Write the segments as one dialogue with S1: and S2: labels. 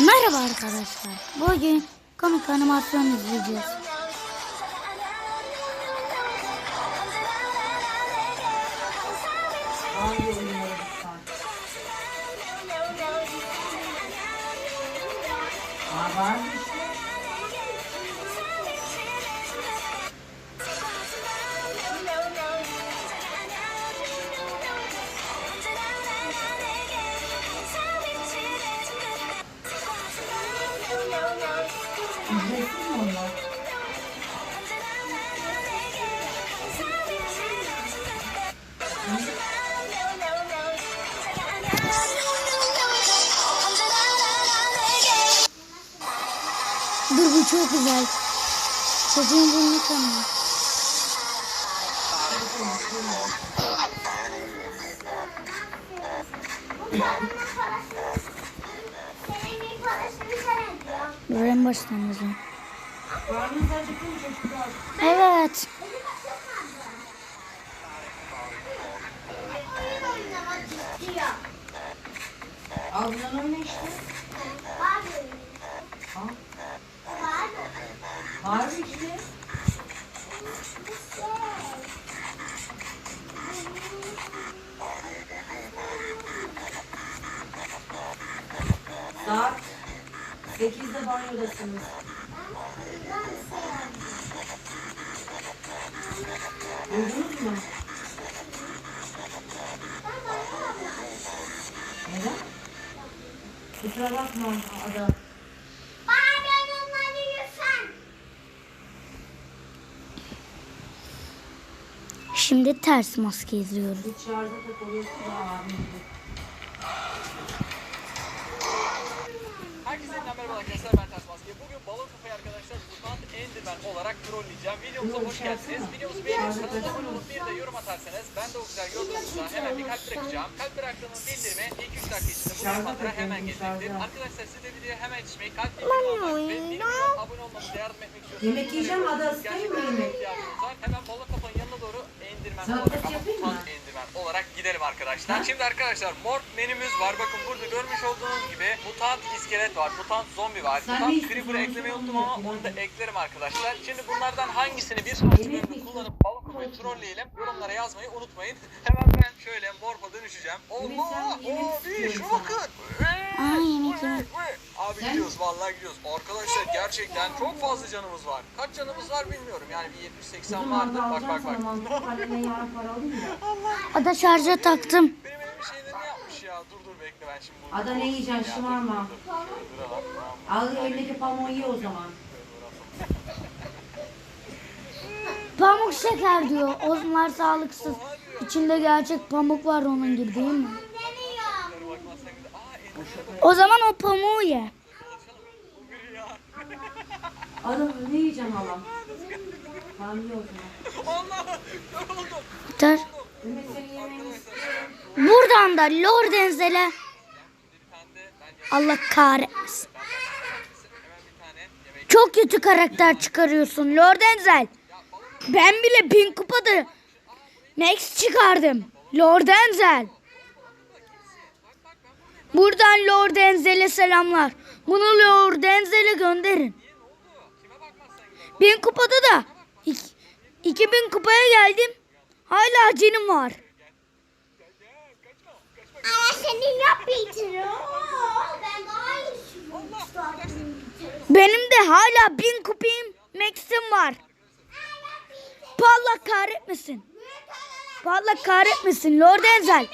S1: Merhaba arkadaşlar. Bugün komik animasyon izleyeceğiz.
S2: Onlar?
S1: Dur bu çok güzel. Çocuğun burnunu kanıyor.
S2: Acıktı mı çocuklar?
S1: Evet.
S2: Al bundan oyna işte. Mı işte? Saat 8'de banyodasınız. Duydunuz mu? Neden? Kusura bakma Ada.
S1: Şimdi ters maske izliyorum.
S2: Bir şarja takılıyorsun.
S3: Herkese merhaba arkadaşlar ben Ters. Bugün balon kafayı arkadaşlar Mutant Enderman olarak trolleyeceğim. Videomuza hoş geldiniz. Videomuzu beğenirseniz abone olup bir de yorum atarsanız ben de o güzel gördüğünüzde hemen bir kalp bırakacağım. Kalp bıraktığımın bildirimi 2-3 dakika içinde bu sayfalara hemen gelecektir. Arkadaşlar siz de videoya hemen yetişmeyi, kalp bildirimi ve videoya abone olmanıza yardım etmek istiyorsanız
S2: Yemek yiyeceğim Ada ısıtayım mı yemek?
S3: Hemen balon kafanın yanına doğru Enderman olarak ama
S2: yapayım mı?
S3: Olarak gidelim arkadaşlar. Şimdi arkadaşlar mort menümüz var. Bakın burada görmüş olduğunuz gibi mutant iskelet var, mutant zombi var. Mutant creeper'ı eklemeyi unuttum ama
S2: Onu
S3: da eklerim arkadaşlar. Şimdi bunlardan hangisini bir sonraki bölümde kullanıp kafayı trolleyelim. Yorumlara yazmayı unutmayın. Hemen ben şöyle morfa dönüşeceğim. Allah! bir şu bakın.
S1: Aa,
S3: Abi
S2: Sen-
S3: gidiyoruz vallahi gidiyoruz. Arkadaşlar gerçekten çok fazla canımız var. Kaç canımız var bilmiyorum. Yani bir 70-80
S2: Kızım
S3: vardır. Bak bak bak.
S1: Ada şarja taktım.
S3: Benim elim şeylerini yapmış ya. Dur dur bekle ben şimdi bunu.
S2: Ada ne yiyeceksin şımarma. Al elindeki pamuğu ye o zaman.
S1: Pamuk şeker diyor. Onlar sağlıksız. İçinde gerçek pamuk var onun gibi değil mi?
S3: Bunlara bakmazsan güzel. Aa elinde
S1: O zaman o pamuğu ye.
S3: bu biri ya.
S2: Ada ne yiyeceksin halam? Tamam ye o zaman.
S3: Allah! Yoruldum.
S1: Yeter. Buradan da Lord Enzel'e
S3: Bir tane de ben
S1: Allah
S3: yemek.
S1: Çok kötü karakter çıkarıyorsun Lord Enzel. Ben bile bin kupada Next çıkardım. Lord Enzel. Buradan Lord Enzel'e selamlar. Bunu Lord Enzel'e gönderin. Bin kupada da ik- 2000 kupaya geldim. Hala cinim var.
S4: Ama senin yap
S1: Benim de hala bin kupayım Max'im var. Allah kahretmesin. Allah kahretmesin Lord Enzel.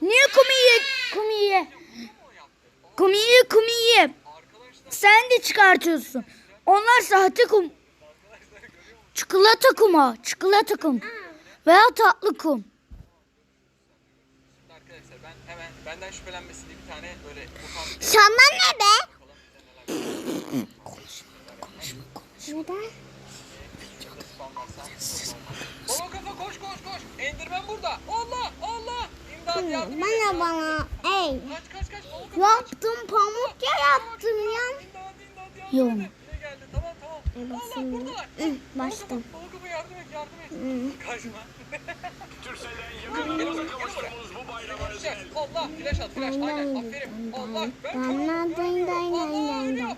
S1: Niye kumiye kumiye? Kumiye kumiye. Sen de çıkartıyorsun. Onlar sahte kum. Çikolata kuma. Çikolata kum. Veya tatlı kum.
S3: Arkadaşlar ben hemen benden şüphelenmesi diye bir tane böyle
S4: Sana ne be?
S3: Balon kafa koş koş koş. Enderman burada. Allah Allah. Edin.
S4: Bana bana. Ey.
S3: Kaç kaç kaç. Balon kafa.
S4: Yaptım pamuk ya yaptım ya.
S1: Yok.
S3: Tamam tamam. Allah buradalar. Balon kafa yardım et yardım et. Kaçma. Gel buraya, gel buraya. Güzel. Allah flash at flash aynen aferin. Allah ben
S4: Dayna,
S3: çok
S4: dayna,
S3: görmüyorum. Allah
S4: dayna,
S3: ölüyor.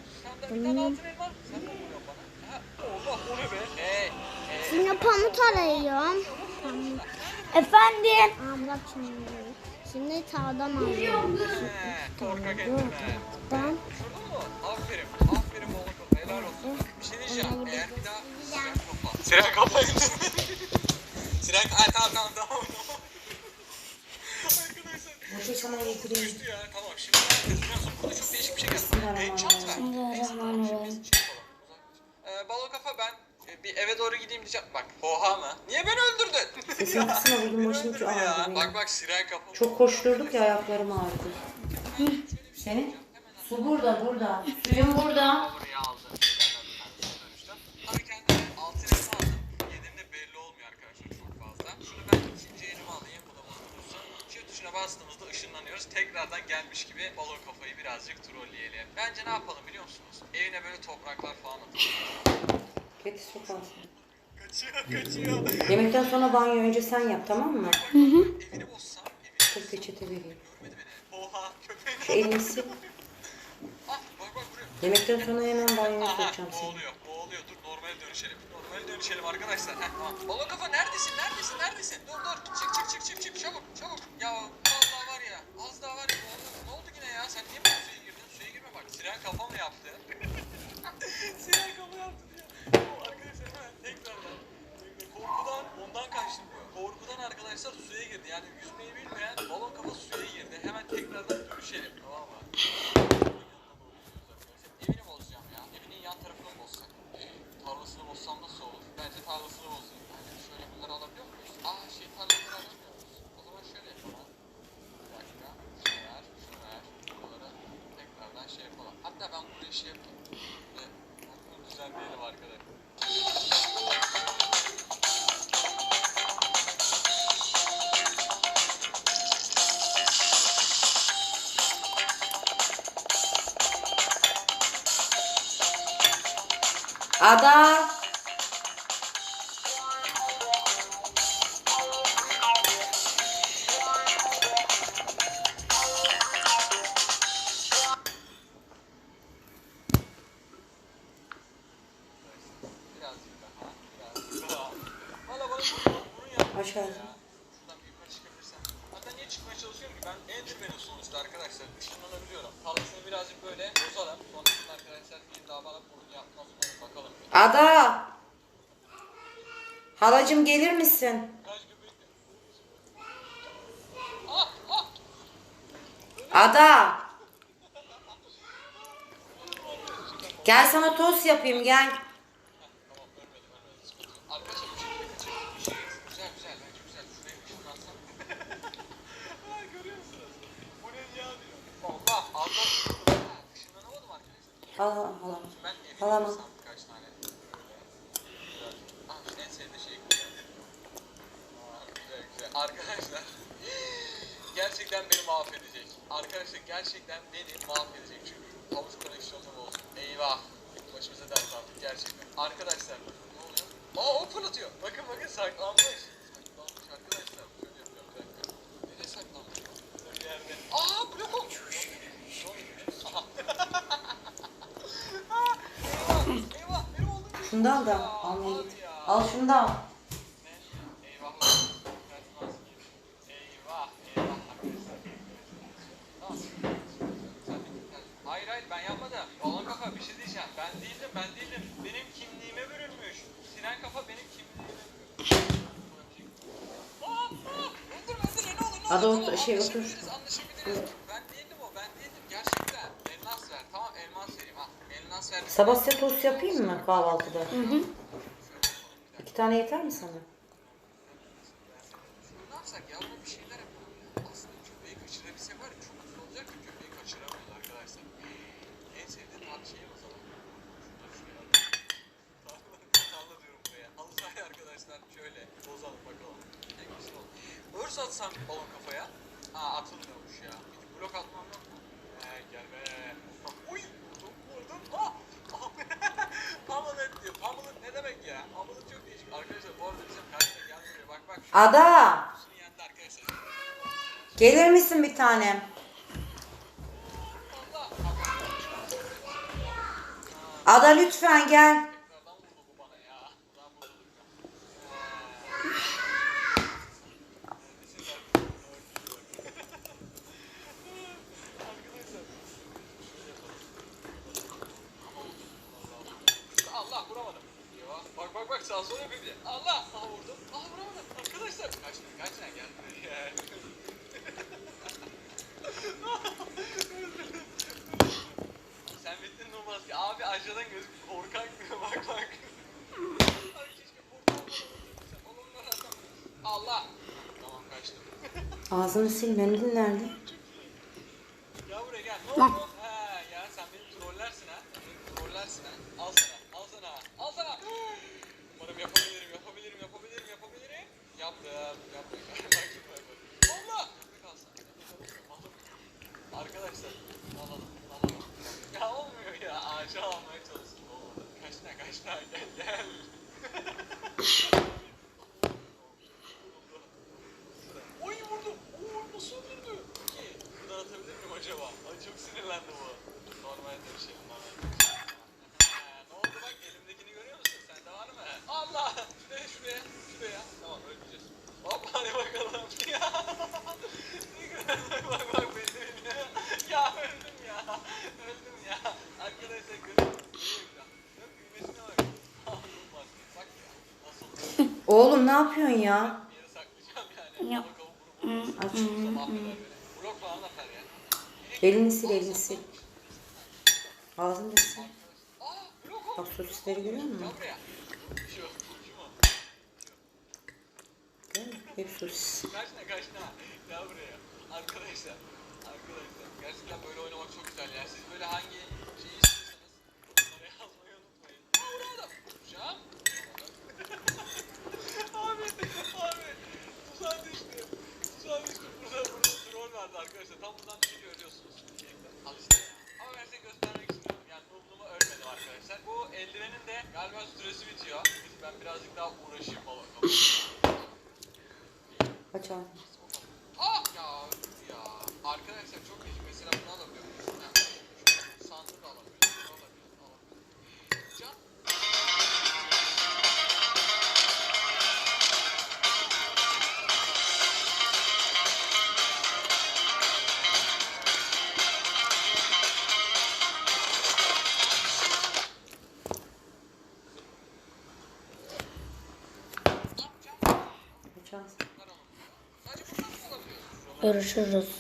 S3: Sen de bir tane altın elma. Sen de vuruyorsun bana. Ha, Allah o ne be? Hey.
S4: Şimdi pamuk arıyorum.
S1: Efendim.
S4: Aa bırak şimdi. Tağdan alıyorum.
S3: Korkak mı? Aferin. Aferin oğlum. Helal olsun. Bir şey diyeceğim. Eğer bir daha siren kafa. Siren kafa. siren kafa. Tamam tamam tamam. Arkadaşlar.
S2: Boşa sana getireyim.
S3: Tamam şimdi biliyorsun burada çok değişik bir şey geldi. Enchant ver. Neyse tamam şimdi biz şey yapalım. Ee, balon kafa ben e, bir eve doğru gideyim diyeceğim. Bak oha mı? Niye beni öldürdün?
S2: Sesini kısma bugün başım çok
S3: ya.
S2: ağrıdı
S3: Bak bak siren kafa.
S2: Çok koşturduk ya ayaklarım ağrıdı. Senin? Su burada burada. Suyun burada.
S3: Buraya aldı. Tabii kendim altın elma aldım. Yediğimde belli olmuyor arkadaşlar çok fazla. Şunu ben ikinci elime alayım. Bu da bozulursa. Shift tuşuna bastığımızda ışınlanıyoruz. Tekrardan gelmiş gibi balon kafayı birazcık trolleyelim. Bence ne yapalım biliyor musunuz? Evine böyle topraklar falan atalım.
S2: Kedi sokarsın.
S3: Kaçıyor kaçıyor.
S2: Yemekten sonra banyo önce sen yap tamam mı?
S3: Evini
S2: Tek peçete vereyim.
S3: Oha köpek.
S2: Şu elini sil.
S3: Ah bak bak buraya.
S2: Yemekten sonra hemen banyoya sokacağım seni.
S3: boğuluyor boğuluyor dur normale dönüşelim normale dönüşelim arkadaşlar Heh, tamam. balon kafa neredesin neredesin neredesin dur dur çık çık çık çık çık çabuk çabuk ya vallahi var ya az daha var ya ne oldu, ne oldu yine ya sen niye bu suya girdin suya girme bak siren kafa mı yaptı siren kafa yaptı diyor O arkadaşlar hemen tekrardan korkudan ondan kaçtım diyor korkudan arkadaşlar suya girdi yani yüzmeyi bilmeyen balon kafa suya girdi hemen tekrardan dönüşelim tamam mı Evini bozacağım ya. Evinin yan tarafını bozsak. Ee, tarlasını bozsam nasıl olur? Bence tarlasını bozayım.
S2: Ada.
S3: Birazcık çalışıyorum ki? Ben Enderman'im sonuçta arkadaşlar. Işınlanabiliyorum. Tarlasını birazcık böyle bozalım. Sonrasında arkadaşlar bir daha bana burun yapmaz umarım. Bakalım.
S2: Ada. Halacım gelir misin? Ada. Gel sana tost yapayım gel.
S3: Arkadaşlar bu şekilde kaçırdık bir şey. Güzel güzel bence güzel. Şuraya ışınlansam. Aa görüyor musunuz? Bu ne ya diyor. Allah Allah. Işınlanamadım arkadaşlar.
S2: Al al al.
S3: Ben evine
S2: Alamam.
S3: alsam birkaç tane. Böyle. Ah işte en sevdiği şey koyuyorum. Aa, güzel güzel. Arkadaşlar. gerçekten beni mahvedecek. Arkadaşlar gerçekten beni mahvedecek. Çünkü havuz koneksiyonum olsun. Eyvah. Başımıza dert aldık gerçekten. Arkadaşlar ne oluyor? Aa o fırlatıyor. Bakın bakın saklanmış. Saklanmış arkadaşlar. Şöyle yapıyorum bir dakika. Nereye saklanmış? Bir yerde. Aa blok olmuş. Aha. Aa, eyvah, eyvah, benim
S2: Şundan da
S3: ya.
S2: almaya git. Al şunu da al.
S3: Hayır hayır ben yapmadım. Balon kafa bir şey diyeceğim. Ben değildim ben değildim. Benim kimliğime bürünmüş. Siren kafa benim kimliğime bürünmüş. Ne olur ne olur.
S2: Otur, şey, otur.
S3: anlaşabiliriz, Anlaşabiliriz. Ben değildim o ben değildim. Gerçekten. Elmas ver. Tamam elmas vereyim ha. Elmas ver.
S2: Sabah size tost yapayım mı kahvaltıda? İki tane yeter mi sana?
S3: Şunu ne yapsak ya? Buna bir şeyler yapalım ya. Aslında köpeği kaçırabilsek var ya çok güzel olacak da köpeği kaçıramıyoruz arkadaşlar. En sevdiğim tat şey o zaman. Şunları şuraya alalım. Tarla, tarla diyorum buraya. Halı sahaya arkadaşlar şöyle bozalım bakalım. Tek bir şey olur. Örs atsam balon kafaya. Aa atılmıyormuş ya. Bir blok atmam yok mu? He gel be. Uy! Çok vurdum. Ah! Pamela diyor. Pamela ne demek ya? Pamela çok değişik. Arkadaşlar bu arada bize
S2: Ada. Gelir misin bir tanem? Ada lütfen gel.
S3: Allah vuramadım. Eyvah. Bak bak bak sağ sola bir. Allah. Aha vurdum. Aha vuramadım. Arkadaşlar. Kaçma kaçma gel buraya. Sen bittin Nurmaz ki. Abi aşağıdan gözük korkak diyor bak bak. Allah. Tamam kaçtım.
S2: Ağzını sil mendil nerede?
S3: Gel buraya gel. Ne oldu? Ha ya sen beni trollersin ha. Beni trollersin ha. Al sana. Al sana. Al sana. Umarım yapabilirim, yapabilirim, yapabilirim, yapabilirim. Yaptım. Yaptım. bak şimdi bak bak. Allah. Nefes alsana. Aldım. Arkadaşlar. Alalım. Alalım. Ya olmuyor ya. Ağaca almaya çalıştım. Olmadı. Kaç tane kaç tane gel gel. Oy vurdum. Oo nasıl öldürdü? İki. Bunu atabilir miyim acaba? Ay çok sinirlendim bu. Normalde bir şey. Normalde bir şey. Ha, ne oldu bak elimdekini görüyor musun? Sende var mı? Allah! Şuraya şuraya. Şuraya. Tamam ölmeyeceğiz. Hop hadi bakalım. Ya. Ne güzel bak bak bak beni beni. Ya öldüm ya. Öldüm ya. Arkadaşlar görüyor musun? Görüyor musun? Yok büyümesine bak. Ah, bak. Bak ya. Nasıl?
S2: Oğlum ne yapıyorsun ya?
S1: Yok.
S2: Aç.
S3: Falan atar ya.
S2: Elini sil elini sil. Ağzını da sil. Bak sosisleri görüyor musun? Değil mi? Hep sosis.
S3: Kaçma kaçma. Gel buraya. Arkadaşlar. Arkadaşlar. Gerçekten böyle oynamak çok güzel ya. Siz böyle hangi şeyi istiyorsanız onlara yazmayı unutmayın. Aa vuramadım. Şu an. abi. Abi. Tuzağa düştü. Tuzağa düştü. Burada burada troll vardı arkadaşlar. Tam buradan düşünce ölüyorsunuz. Al işte ya. Ama ben size göstermek istiyorum. Yani noobluğuma ölmedim arkadaşlar. Bu eldivenin de galiba süresi bitiyor. Ben birazcık daha uğraşayım bakalım.
S2: Aç ağzını.
S3: Ah ya ya. Arkadaşlar çok iyi. Mesela bunu alamıyorum. Ha, şu Sandığı
S1: Görüşürüz.